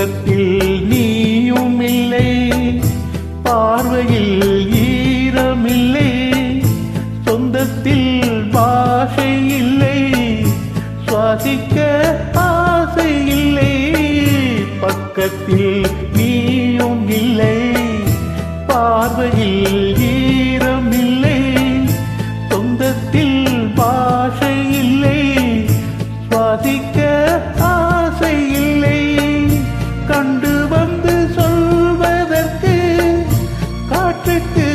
பக்கத்தில் நீயும் இல்லை பார்வையில் ஈரமில்லை சொந்தத்தில் பாஷை இல்லை சுவாசிக்க ஆசை இல்லை பக்கத்தில் நீயும் இல்லை பார்வையில் காற்றுக்கு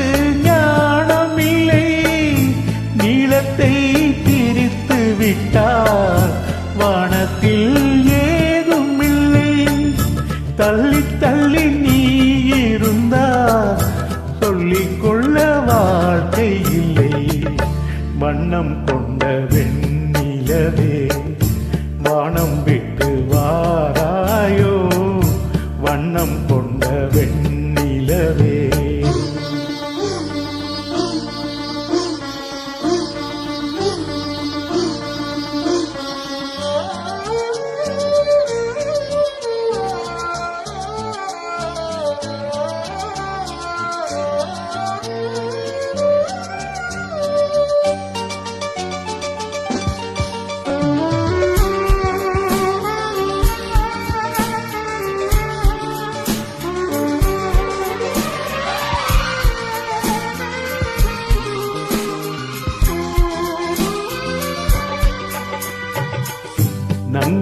ஞானம் இல்லை நீளத்தை பிரித்து விட்டார். வானத்தில் ஏதும் இல்லை தள்ளி தள்ளி நீ இருந்தா சொல்லிக்கொள்ள வார்த்தை இல்லை வண்ணம் கொண்ட வெண்ணிலவே வானம் விட்டு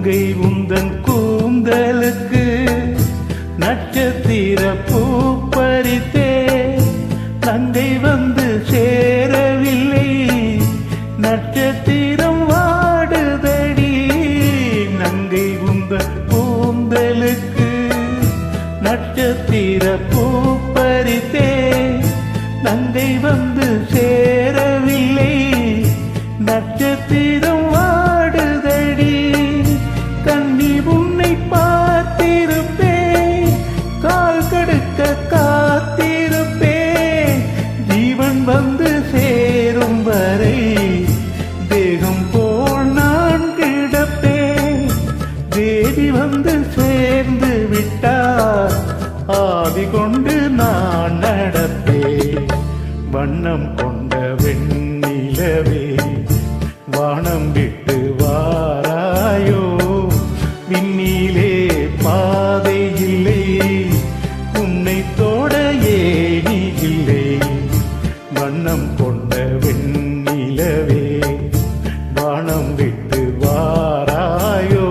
நங்கை உந்தன் கூந்தலுக்கு நட்சத்திர பூ பறித்தே. நங்கை வந்து சேரவில்லை நட்சத்திரம் வாடுதடி. நங்கை உந்தன் கூந்தலுக்கு நட்சத்திர பூ பறித்தே. நங்கை வந்து சேர வரை தேகம் போல் நான் கிடப்பேன். தேவி வந்து சேர்ந்து விட்டார். ஆதி கொண்டு நான் நடப்பேன். வண்ணம் கொண்ட வெண்ணிலவே வானம் விட்டு கொண்ட வெண்ணிலவே வானம் விட்டு வாராயோ?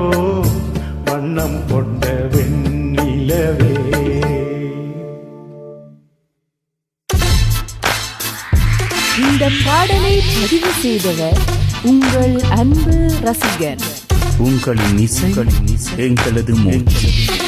வண்ணம் கொண்ட வெண்ணிலவே. இந்த பாடலை பதிவு செய்தவர் உங்கள் அன்பு ரசிகர் உங்களின் இசை எங்களது மூச்சு.